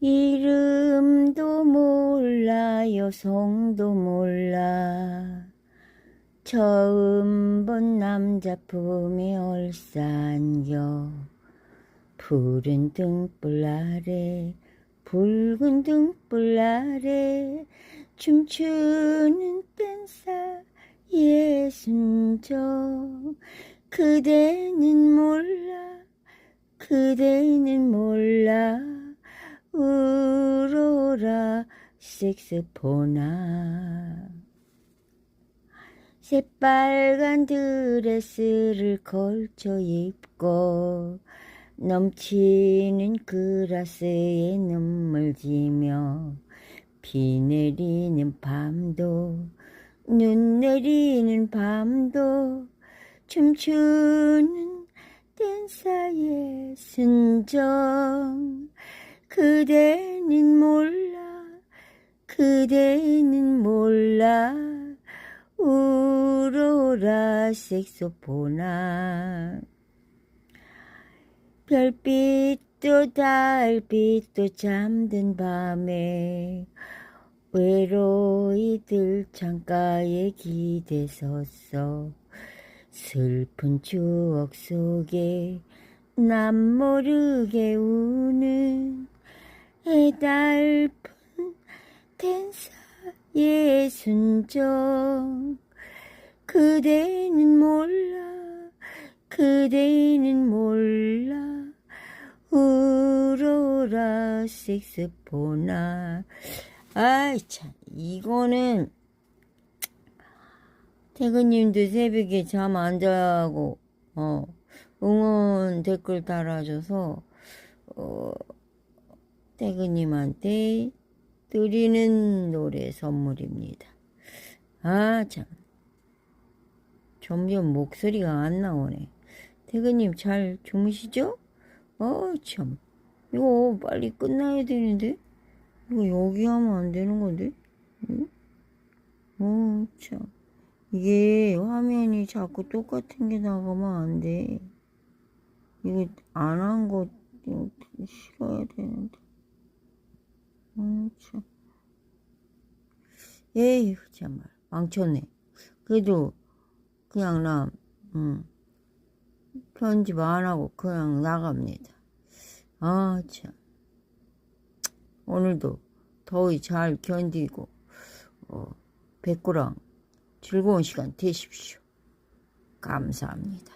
이름도 몰라요, 성도 몰라. 처음 본 남자 품에 얼싸안겨. 푸른 등불 아래, 붉은 등불 아래, 춤추는 댄사 예순정. 그대는 몰라, 그대는 몰라. 색스포나 새빨간 드레스를 걸쳐 입고 넘치는 그라스에 눈물 지며 비 내리는 밤도 눈 내리는 밤도 춤추는 댄사의 순정. 그대는 몰라 그대는 몰라. 우로라 색소포나. 별빛도 달빛도 잠든 밤에 외로이 들 창가에 기대 섰어. 슬픈 추억 속에 남 모르게 우는 해달 픈 댄사의 순정. 그대는 몰라 그대는 몰라. 우로라 색스포나. 아이 참 이거는 태근님도 새벽에 잠 안 자고 어 응원 댓글 달아줘서 어 태근님한테 드리는 노래 선물입니다. 아, 참. 점점 목소리가 안 나오네. 태근님 잘 주무시죠? 어, 참. 이거 빨리 끝나야 되는데? 이거 여기 하면 안 되는 건데? 응? 어, 참. 이게 화면이 자꾸 똑같은 게 나가면 안 돼. 이거 안 한 거 싫어야 되는데. 어, 참. 에휴, 정말. 망쳤네. 그래도, 그냥 나, 음, 편집 안 하고 그냥 나갑니다. 아, 참. 오늘도 더위 잘 견디고, 어, 백구랑 즐거운 시간 되십시오. 감사합니다.